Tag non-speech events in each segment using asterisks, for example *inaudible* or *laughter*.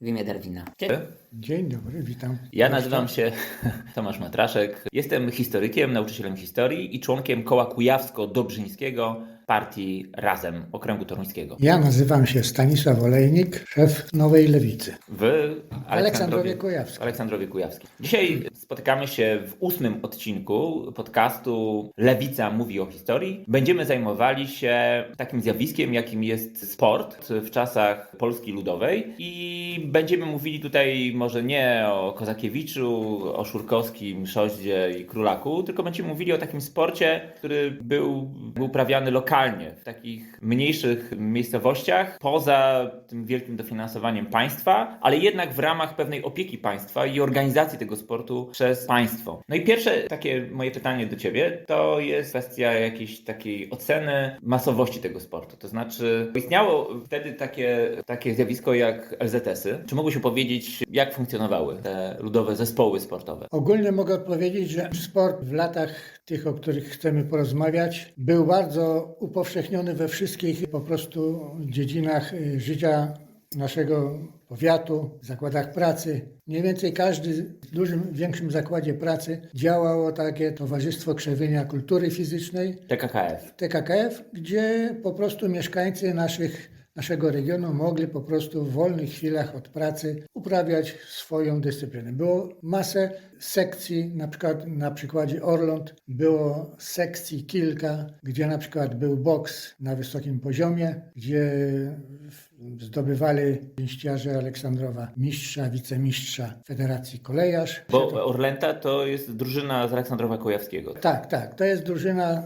w imię Darwina. Dzień. Dzień dobry, witam. Ja nazywam się *laughs* Tomasz Matraszek. Jestem historykiem, nauczycielem historii i członkiem koła kujawsko-dobrzyńskiego partii Razem Okręgu Toruńskiego. Ja nazywam się Stanisław Olejnik, szef Nowej Lewicy. W Aleksandrowie Kujawskim. Aleksandrowie Kujawskim. Dzisiaj spotykamy się w ósmym odcinku podcastu Lewica mówi o historii. Będziemy zajmowali się takim zjawiskiem, jakim jest sport w czasach Polski Ludowej i będziemy mówili tutaj może nie o Kozakiewiczu, o Szurkowskim, Szoździe i Królaku, tylko będziemy mówili o takim sporcie, który był, był uprawiany lokalnie, w takich mniejszych miejscowościach, poza tym wielkim dofinansowaniem państwa, ale jednak w ramach pewnej opieki państwa i organizacji tego sportu przez państwo. No i pierwsze takie moje pytanie do Ciebie to jest kwestia jakiejś takiej oceny masowości tego sportu. To znaczy, istniało wtedy takie, takie zjawisko jak LZS-y. Czy mógłbyś opowiedzieć, jak funkcjonowały te ludowe zespoły sportowe? Ogólnie mogę odpowiedzieć, że sport w latach tych, o których chcemy porozmawiać, był bardzo upowszechniony we wszystkich po prostu dziedzinach y, życia naszego powiatu, zakładach pracy. Mniej więcej każdy w dużym, większym zakładzie pracy działało takie Towarzystwo Krzewienia Kultury Fizycznej, TKKF. TKKF, gdzie po prostu mieszkańcy naszych, naszego regionu mogli po prostu w wolnych chwilach od pracy uprawiać swoją dyscyplinę. Było masę sekcji, na przykład na przykładzie Orląt było sekcji kilka, gdzie na przykład był boks na wysokim poziomie, gdzie zdobywali pięściarze Aleksandrowa mistrza, wicemistrza Federacji Kolejarz. Bo Orlęta to jest drużyna z Aleksandrowa Kujawskiego. Tak, tak. To jest drużyna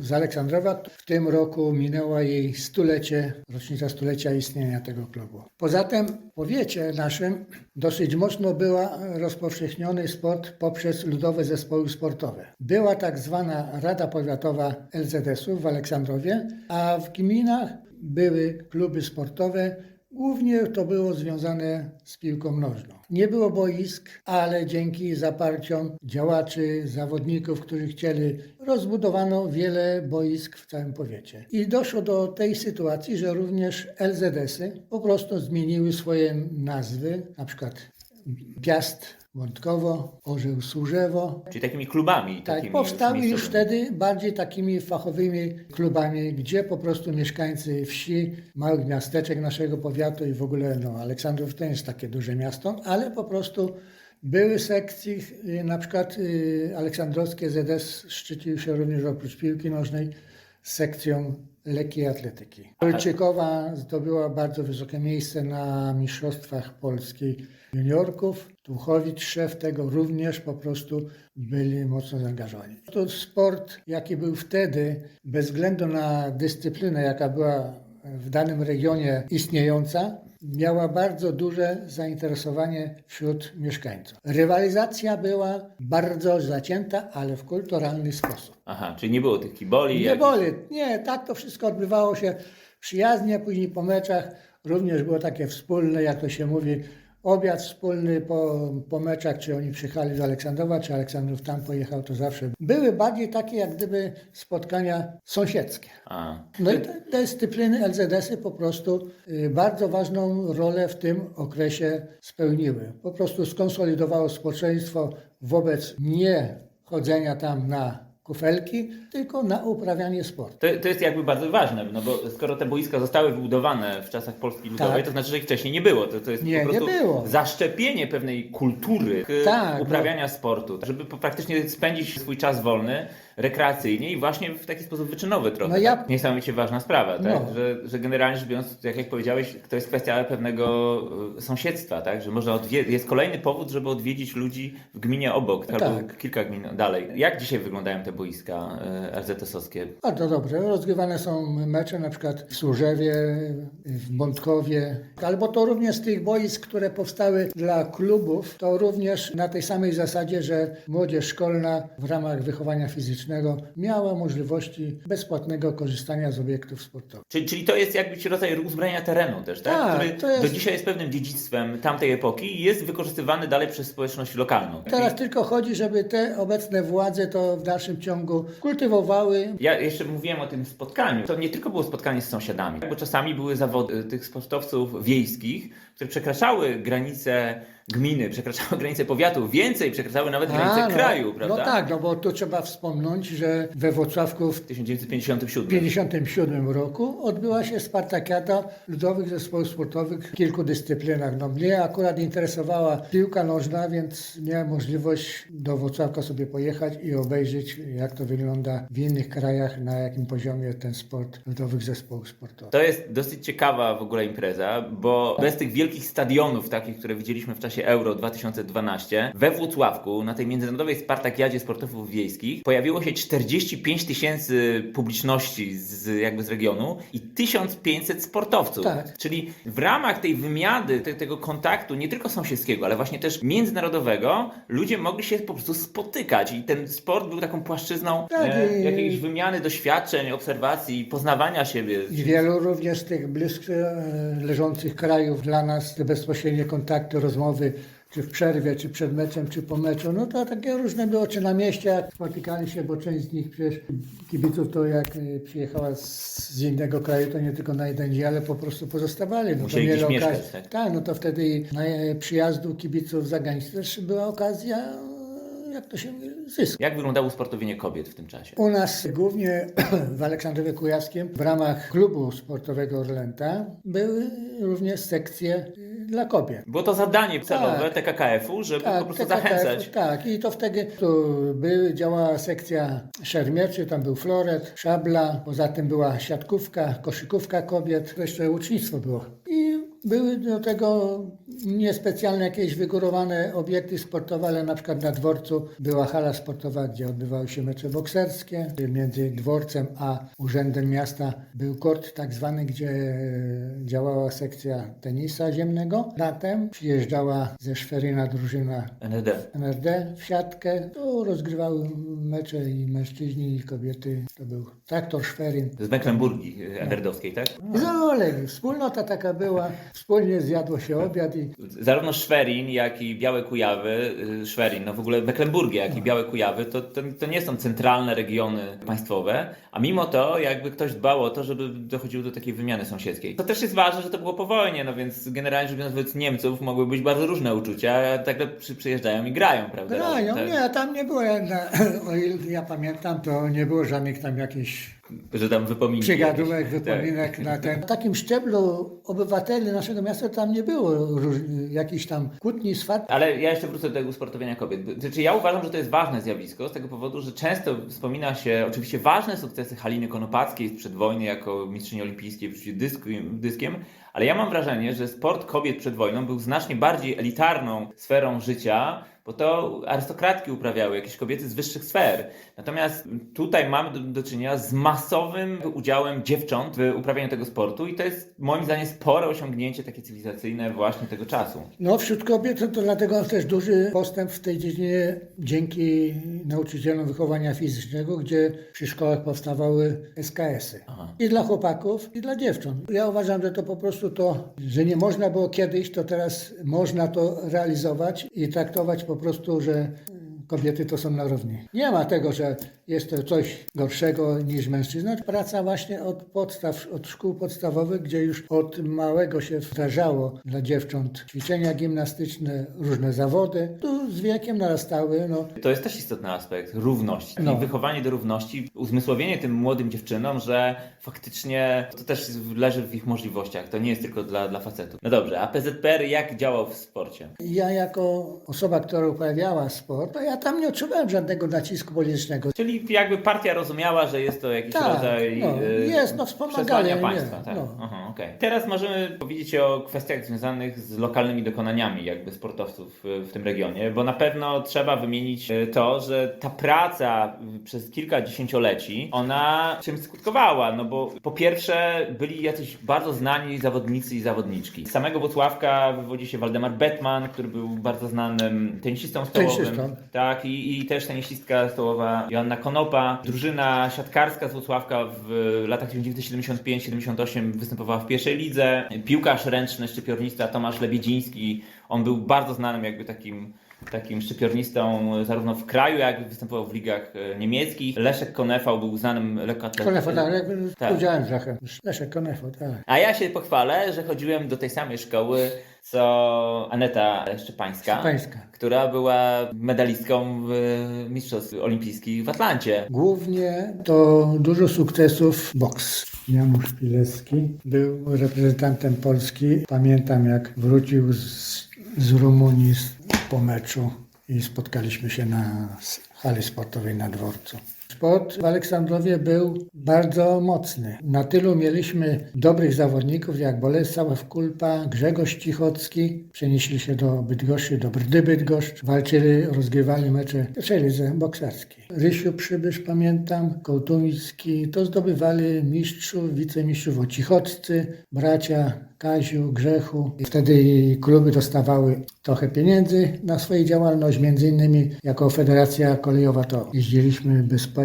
z Aleksandrowa. W tym roku minęła jej stulecie, rocznica stulecia istnienia tego klubu. Poza tym w powiecie naszym dosyć mocno była rozpowszechniony sport poprzez ludowe zespoły sportowe. Była tak zwana Rada Powiatowa LZS-ów w Aleksandrowie, a w gminach były kluby sportowe, Głównie to było związane z piłką nożną. Nie było boisk, ale dzięki zaparciom działaczy, zawodników, którzy chcieli, rozbudowano wiele boisk w całym powiecie. I doszło do tej sytuacji, że również LZS-y po prostu zmieniły swoje nazwy, na przykład Piast Wątkowo, Orzeł Służewo, Czyli takimi klubami. tak, takimi powstały już miejscowymi. wtedy bardziej takimi fachowymi klubami, gdzie po prostu mieszkańcy wsi, małych miasteczek naszego powiatu i w ogóle no, Aleksandrów to jest takie duże miasto, ale po prostu były sekcje, y, na przykład y, Aleksandrowskie ZS szczycił się również oprócz piłki nożnej sekcją lekkiej atletyki. Olczykowa zdobyła bardzo wysokie miejsce na Mistrzostwach Polski juniorków. Tuchowicz, szef tego również po prostu byli mocno zaangażowani. To sport, jaki był wtedy, bez względu na dyscyplinę, jaka była w danym regionie istniejąca, miała bardzo duże zainteresowanie wśród mieszkańców. Rywalizacja była bardzo zacięta, ale w kulturalny sposób. Aha, czyli nie było tych kiboli. Nie jakichś- boli, nie, tak to wszystko odbywało się przyjaznie, później po meczach również było takie wspólne, jak to się mówi, obiad wspólny po, po meczach, czy oni przyjechali z Aleksandrowa, czy Aleksandrów tam pojechał, to zawsze były bardziej takie jak gdyby spotkania sąsiedzkie. A. No i te dyscypliny LZS-y po prostu y, bardzo ważną rolę w tym okresie spełniły. Po prostu skonsolidowało społeczeństwo wobec nie chodzenia tam na kufelki, tylko na uprawianie sportu. To, to jest jakby bardzo ważne, no bo skoro te boiska zostały wybudowane w czasach Polski Ludowej, Tak. to znaczy, że ich wcześniej nie było. To, to jest Nie, po nie prostu było. zaszczepienie pewnej kultury Tak, no. uprawiania sportu, żeby praktycznie spędzić swój czas wolny, rekreacyjnie i właśnie w taki sposób wyczynowy trochę. No ja- tak? Niesamowicie ważna sprawa, tak? No. że, że generalnie rzecz biorąc, jak, jak powiedziałeś, to jest kwestia pewnego y, sąsiedztwa, tak? że można odwie- jest kolejny powód, żeby odwiedzić ludzi w gminie obok, albo Tak. kilka gmin dalej. Jak dzisiaj wyglądają te boiska y, LZS-owskie? Bardzo dobrze. Rozgrywane są mecze na przykład w Służewie, w Bątkowie, albo to również z tych boisk, które powstały dla klubów, to również na tej samej zasadzie, że młodzież szkolna w ramach wychowania fizycznego fizycznego miała możliwości bezpłatnego korzystania z obiektów sportowych. Czyli, czyli to jest jakby rodzaj uzbrojenia terenu też, tak? Tak, Który to jest- do dzisiaj jest pewnym dziedzictwem tamtej epoki i jest wykorzystywany dalej przez społeczność lokalną. Teraz tylko chodzi, żeby te obecne władze to w dalszym ciągu kultywowały. Ja jeszcze mówiłem o tym spotkaniu. To nie tylko było spotkanie z sąsiadami, bo czasami były zawody tych sportowców wiejskich, które przekraczały granice gminy, przekraczały *laughs* granice powiatu, więcej przekraczały nawet granice no, kraju, prawda? No tak, no bo tu trzeba wspomnieć, że we Wrocławku w W 1957. 1957 roku odbyła się Spartakiada ludowych zespołów sportowych w kilku dyscyplinach. No, mnie akurat interesowała piłka nożna, więc miałem możliwość do Wrocławka sobie pojechać i obejrzeć, jak to wygląda w innych krajach, na jakim poziomie ten sport ludowych zespołów sportowych. To jest dosyć ciekawa w ogóle impreza, bo bez tych wielkich stadionów, takich, które widzieliśmy w czasie Euro 2012, we Włocławku, na tej międzynarodowej Spartakiadzie Sportowców Wiejskich, pojawiło się 45 tysięcy publiczności z, jakby z regionu i 1500 sportowców. Tak. Czyli w ramach tej wymiany, te, tego kontaktu, nie tylko sąsiedzkiego, ale właśnie też międzynarodowego, ludzie mogli się po prostu spotykać i ten sport był taką płaszczyzną Tak, e, i- jakiejś wymiany doświadczeń, obserwacji, poznawania siebie. I wielu również tych blisko e, leżących krajów dla nas te bezpośrednie kontakty, rozmowy, czy w przerwie, czy przed meczem, czy po meczu, no to takie różne było, czy na mieście, jak spotykali się, bo część z nich przecież kibiców to jak e, przyjechała z, z innego kraju, to nie tylko na jeden dzień, ale po prostu pozostawali. No to mieli mieszkać, okazję- tak? Tak, no to wtedy na e, przyjazdu kibiców z zagranicy też była okazja, jak to się zyska. Jak wyglądało usportowienie kobiet w tym czasie? U nas głównie *clears throat* w Aleksandrowie Kujawskim w ramach klubu sportowego Orlęta były również sekcje y, dla kobiet. Było to zadanie celowe TKKF-u, żeby po prostu TKKF, zachęcać. Tak, i to wtedy tu były, działała sekcja szermierczy, tam był floret, szabla, poza tym była siatkówka, koszykówka kobiet, jeszcze ucznictwo było. Były do tego niespecjalne jakieś wygórowane obiekty sportowe, ale na przykład na dworcu była hala sportowa, gdzie odbywały się mecze bokserskie. Między dworcem a urzędem miasta był kort tak zwany, gdzie e, działała sekcja tenisa ziemnego. Latem przyjeżdżała ze Szweryna drużyna NRD. NRD w siatkę. Tu rozgrywały mecze i mężczyźni i kobiety. To był traktor Szweryn. Z Mecklenburgii e, NRD-owskiej, tak? Zolej, wspólnota taka była, wspólnie zjadło się obiad i Zarówno Szwerin, jak i Białe Kujawy, y, Szwerin, no w ogóle Mecklenburgia, jak i Białe Kujawy, to, to, to nie są centralne regiony państwowe, a mimo to jakby ktoś dbał o to, żeby dochodziło do takiej wymiany sąsiedzkiej. To też jest ważne, że to było po wojnie, no więc generalnie rzecz biorąc wobec Niemców mogły być bardzo różne uczucia, tak przy, przyjeżdżają i grają, prawda? grają. Tak. Nie, tam nie było, jedna, *clears throat* o ile ja pamiętam, to nie było żadnych tam jakichś Że tam wypominki. jakieś, tak. wypominek na ten. W takim szczeblu obywateli naszego miasta tam nie było róż, jakichś tam kłótni, swat. Ale ja jeszcze wrócę do tego usportowienia kobiet. Znaczy, ja uważam, że to jest ważne zjawisko z tego powodu, że często wspomina się oczywiście ważne sukcesy Haliny Konopackiej sprzed wojny jako mistrzyni olimpijskiej w dyskiem, dyskiem, ale ja mam wrażenie, że sport kobiet przed wojną był znacznie bardziej elitarną sferą życia, bo to arystokratki uprawiały, jakieś kobiety z wyższych sfer. Natomiast tutaj mamy do, do czynienia z masowym udziałem dziewcząt w uprawianiu tego sportu i to jest moim zdaniem spore osiągnięcie takie cywilizacyjne właśnie tego czasu. No wśród kobiet to, to dlatego też duży postęp w tej dziedzinie dzięki nauczycielom wychowania fizycznego, gdzie przy szkołach powstawały SKS-y. Aha. I dla chłopaków, i dla dziewcząt. Ja uważam, że to po prostu to, że nie można było kiedyś, to teraz można to realizować i traktować po prostu, że kobiety to są na równi. Nie ma tego, że jest to coś gorszego niż mężczyzna. Praca właśnie od podstaw, od szkół podstawowych, gdzie już od małego się wdrażało dla dziewcząt ćwiczenia gimnastyczne, różne zawody. Tu z wiekiem narastały, no, To jest też istotny aspekt równości. No. I wychowanie do równości, uzmysłowienie tym młodym dziewczynom, że faktycznie to też leży w ich możliwościach. To nie jest tylko dla, dla facetów. No dobrze, a PZPR jak działał w sporcie? Ja jako osoba, która uprawiała sport, to ja tam nie odczuwałem żadnego nacisku politycznego. Czyli jakby partia rozumiała, że jest to jakiś Tak, rodzaj no, e, jest, no, wspomaganie, przesłania nie, państwa. tak. no. Aha, okej. Teraz możemy powiedzieć o kwestiach związanych z lokalnymi dokonaniami jakby sportowców e, w tym regionie, bo na pewno trzeba wymienić e, to, że ta praca przez kilka dziesięcioleci, ona czymś skutkowała, no bo po pierwsze byli jacyś bardzo znani zawodnicy i zawodniczki. Z samego Włocławka wywodzi się Waldemar Bettman, który był bardzo znanym tenisistą stołowym. Tenisistą. Tak, i, i też tenisistka stołowa Joanna Konopa. Drużyna siatkarska z Włocławka w latach 1975-78 występowała w pierwszej lidze. Piłkarz ręczny, szczypiornista Tomasz Lebiedziński. On był bardzo znanym jakby takim takim szczypiornistą zarówno w kraju, jak i występował w ligach e, niemieckich. Leszek Konefał był znanym lekkoatletą. Konefo, tak, jakby Tak. udziałem trochę. Leszek Konefo, tak. A ja się pochwalę, że chodziłem do tej samej szkoły, co Aneta Szczepańska, Szczepańska. która była medalistką w Mistrzostw Olimpijskich w Atlancie. Głównie to dużo sukcesów boks. Janusz Pilecki był reprezentantem Polski. Pamiętam jak wrócił z, z Rumunii po meczu i spotkaliśmy się na hali sportowej na dworcu. Sport w Aleksandrowie był bardzo mocny. Na tylu mieliśmy dobrych zawodników jak Bolesław Kulpa, Grzegorz Cichocki. Przenieśli się do Bydgoszczy, do Brdy Bydgoszcz. Walczyli, rozgrywali mecze lidze bokserskiej. Rysiu Przybysz pamiętam, Kołtuński. To zdobywali mistrzów, wicemistrzów Ocichoccy, bracia Kaziu, Grzechu. Wtedy kluby dostawały trochę pieniędzy na swoją działalność. Między innymi jako Federacja Kolejowa to jeździliśmy bezpłatnie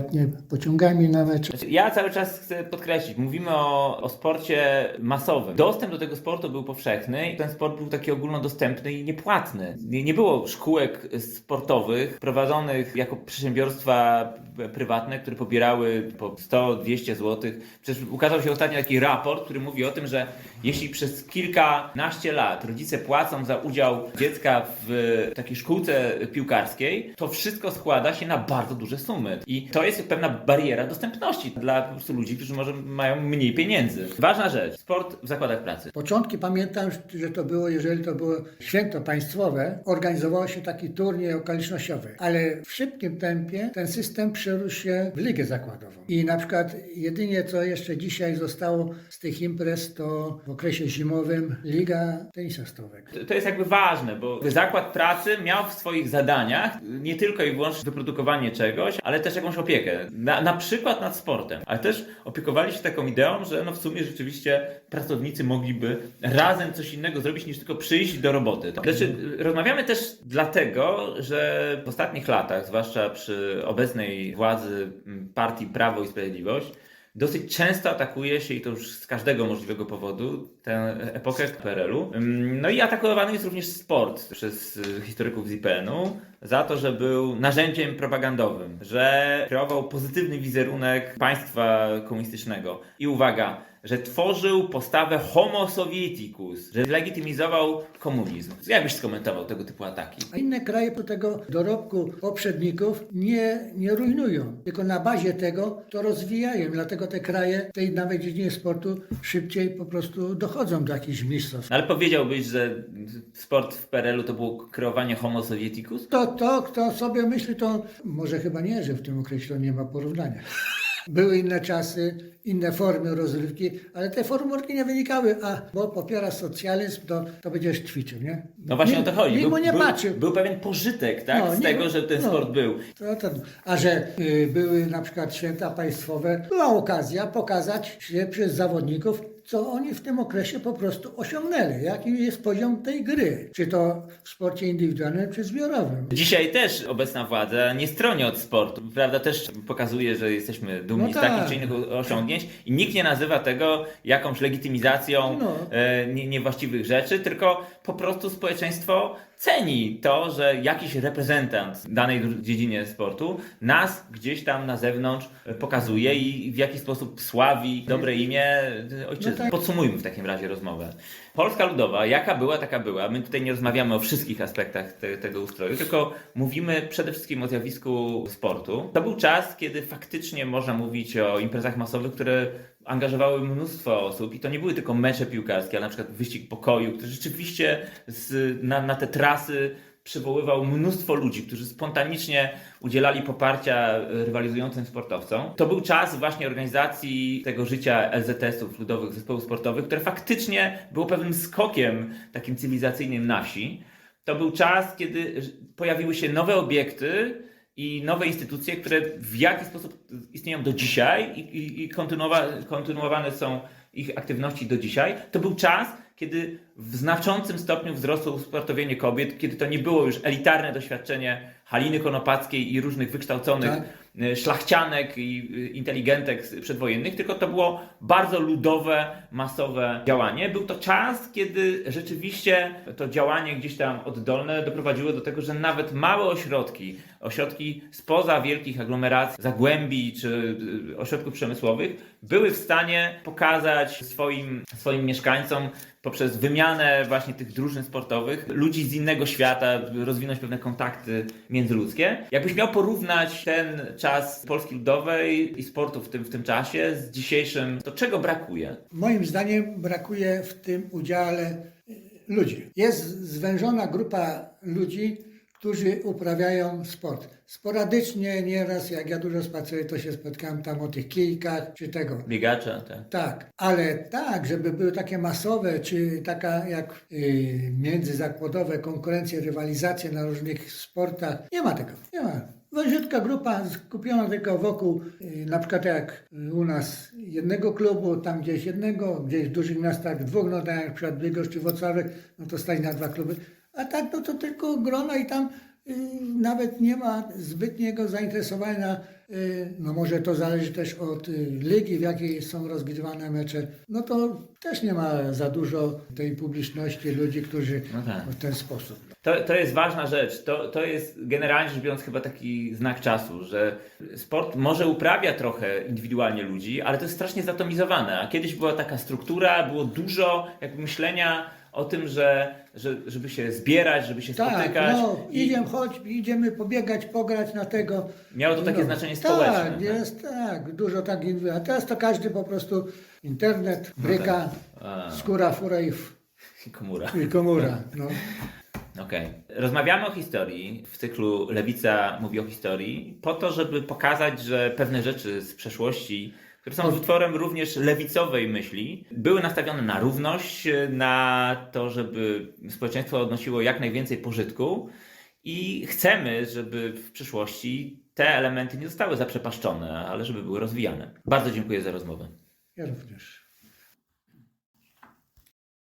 pociągami na mecze. Ja cały czas chcę podkreślić, mówimy o, o sporcie masowym. Dostęp do tego sportu był powszechny i ten sport był taki ogólnodostępny i niepłatny. Nie, nie było szkółek sportowych prowadzonych jako przedsiębiorstwa prywatne, które pobierały po 100-200 zł. Przecież ukazał się ostatnio taki raport, który mówi o tym, że jeśli przez kilkanaście lat rodzice płacą za udział dziecka w takiej szkółce piłkarskiej, to wszystko składa się na bardzo duże sumy. I to jest pewna bariera dostępności dla po prostu ludzi, którzy może mają mniej pieniędzy. Ważna rzecz, sport w zakładach pracy. Początki pamiętam, że to było, jeżeli to było święto państwowe, organizowało się taki turniej okolicznościowy, ale w szybkim tempie ten system przerósł się w ligę zakładową. I na przykład jedynie co jeszcze dzisiaj zostało z tych imprez, to w okresie zimowym Liga Tenisa Stołowego. To- To jest jakby ważne, bo zakład pracy miał w swoich zadaniach nie tylko i wyłącznie wyprodukowanie czegoś, ale też jakąś opiekę. Na, na przykład nad sportem. Ale też opiekowali się taką ideą, że no w sumie rzeczywiście pracownicy mogliby razem coś innego zrobić niż tylko przyjść do roboty. Znaczy, rozmawiamy też dlatego, że w ostatnich latach, zwłaszcza przy obecnej władzy mm, partii Prawo i Sprawiedliwość, Dosyć często atakuje się, i to już z każdego możliwego powodu, tę epokę PRL-u. Ym, No i atakowany jest również sport przez y, historyków z IPN-u za to, że był narzędziem propagandowym, że kreował pozytywny wizerunek państwa komunistycznego. I uwaga, że tworzył postawę homo sovieticus, że legitymizował komunizm. Jak byś skomentował tego typu ataki? A inne kraje po tego dorobku poprzedników nie, nie rujnują, tylko na bazie tego to rozwijają. Dlatego te kraje w tej nawet dziedzinie sportu szybciej po prostu dochodzą do jakichś mistrzostw. No ale powiedziałbyś, że sport w PRL-u to było kreowanie homo sovieticus? To, to, kto sobie myśli, to może chyba nie, że w tym okresie to nie ma porównania. Były inne czasy, inne formy rozrywki, ale te formy nie wynikały, a bo popiera socjalizm, to, to będziesz ćwiczył, nie? No właśnie Nie- o to chodzi. Nikt mu nie był, patrzył. był pewien pożytek tak, No, z nie- tego, że ten no. sport był. To, to, a że y, były na przykład święta państwowe, była okazja pokazać się przez zawodników, co oni w tym okresie po prostu osiągnęli, jaki jest poziom tej gry. Czy to w sporcie indywidualnym, czy zbiorowym. Dzisiaj też obecna władza nie stroni od sportu. Prawda też pokazuje, że jesteśmy dumni No z tak. takich czy innych osiągnięć i nikt nie nazywa tego jakąś legitymizacją No. e, nie, niewłaściwych rzeczy, tylko po prostu społeczeństwo ceni to, że jakiś reprezentant w danej dziedzinie sportu nas gdzieś tam na zewnątrz e, pokazuje i w jaki sposób sławi dobre imię e, ojczyzny. No tak. Podsumujmy w takim razie rozmowę. Polska Ludowa, jaka była, taka była. My tutaj nie rozmawiamy o wszystkich aspektach te, tego ustroju, tylko mówimy przede wszystkim o zjawisku sportu. To był czas, kiedy faktycznie można mówić o imprezach masowych, które angażowały mnóstwo osób i to nie były tylko mecze piłkarskie, ale na przykład wyścig pokoju, który rzeczywiście z, na, na te trasy przywoływał mnóstwo ludzi, którzy spontanicznie udzielali poparcia rywalizującym sportowcom. To był czas właśnie organizacji tego życia LZS-ów, ludowych zespołów sportowych, które faktycznie było pewnym skokiem takim cywilizacyjnym na wsi. To był czas, kiedy pojawiły się nowe obiekty i nowe instytucje, które w jakiś sposób istnieją do dzisiaj i, i, i kontynuowa, kontynuowane są ich aktywności do dzisiaj. To był czas, kiedy w znaczącym stopniu wzrosło usportowienie kobiet, kiedy to nie było już elitarne doświadczenie Haliny Konopackiej i różnych wykształconych Tak. y, szlachcianek i y, inteligentek przedwojennych, tylko to było bardzo ludowe, masowe działanie. Był to czas, kiedy rzeczywiście to działanie gdzieś tam oddolne doprowadziło do tego, że nawet małe ośrodki, ośrodki spoza wielkich aglomeracji, zagłębi czy y, ośrodków przemysłowych, były w stanie pokazać swoim, swoim mieszkańcom poprzez wymianę właśnie tych drużyn sportowych, ludzi z innego świata, rozwinąć pewne kontakty międzyludzkie. Jakbyś miał porównać ten czas Polski Ludowej i sportu w tym, w tym czasie z dzisiejszym, to czego brakuje? Moim zdaniem brakuje w tym udziale y, ludzi. Jest zwężona grupa ludzi, którzy uprawiają sport. Sporadycznie nieraz, jak ja dużo spaceruję, to się spotkałem tam o tych kijkach czy tego. Biegacze, tak. Tak, ale tak, żeby były takie masowe, czy taka jak y, międzyzakładowe konkurencje, rywalizacje na różnych sportach, nie ma tego, nie ma. Wąziutka grupa skupiona tylko wokół, y, na przykład jak u nas jednego klubu, tam gdzieś jednego, gdzieś w dużych miastach dwóch, no tak jak na przykład Bydgoszcz czy Wrocławek, no to stać na dwa kluby, a tak no to tylko grona i tam y, nawet nie ma zbytniego zainteresowania, y, no może to zależy też od y, ligi, w jakiej są rozgrywane mecze, no to też nie ma za dużo tej publiczności ludzi, którzy No tak. w ten sposób. To, to jest ważna rzecz. To, to jest generalnie rzecz biorąc chyba taki znak czasu, że sport może uprawia trochę indywidualnie ludzi, ale to jest strasznie zatomizowane. A kiedyś była taka struktura, było dużo jakby myślenia o tym, że, że żeby się zbierać, żeby się Tak, spotykać. no, I idziemy, chodź, idziemy pobiegać, pograć na tego. Miało to takie No, znaczenie społeczne. Tak, tak. jest, tak, dużo tak. A teraz to każdy po prostu internet, bryka, No skóra, fura i, f- Komura. i komura. No. *laughs* Okej. Rozmawiamy o historii w cyklu Lewica mówi o historii, po to, żeby pokazać, że pewne rzeczy z przeszłości, które są utworem również lewicowej myśli, były nastawione na równość, na to, żeby społeczeństwo odnosiło jak najwięcej pożytku i chcemy, żeby w przyszłości te elementy nie zostały zaprzepaszczone, ale żeby były rozwijane. Bardzo dziękuję za rozmowę. Ja również.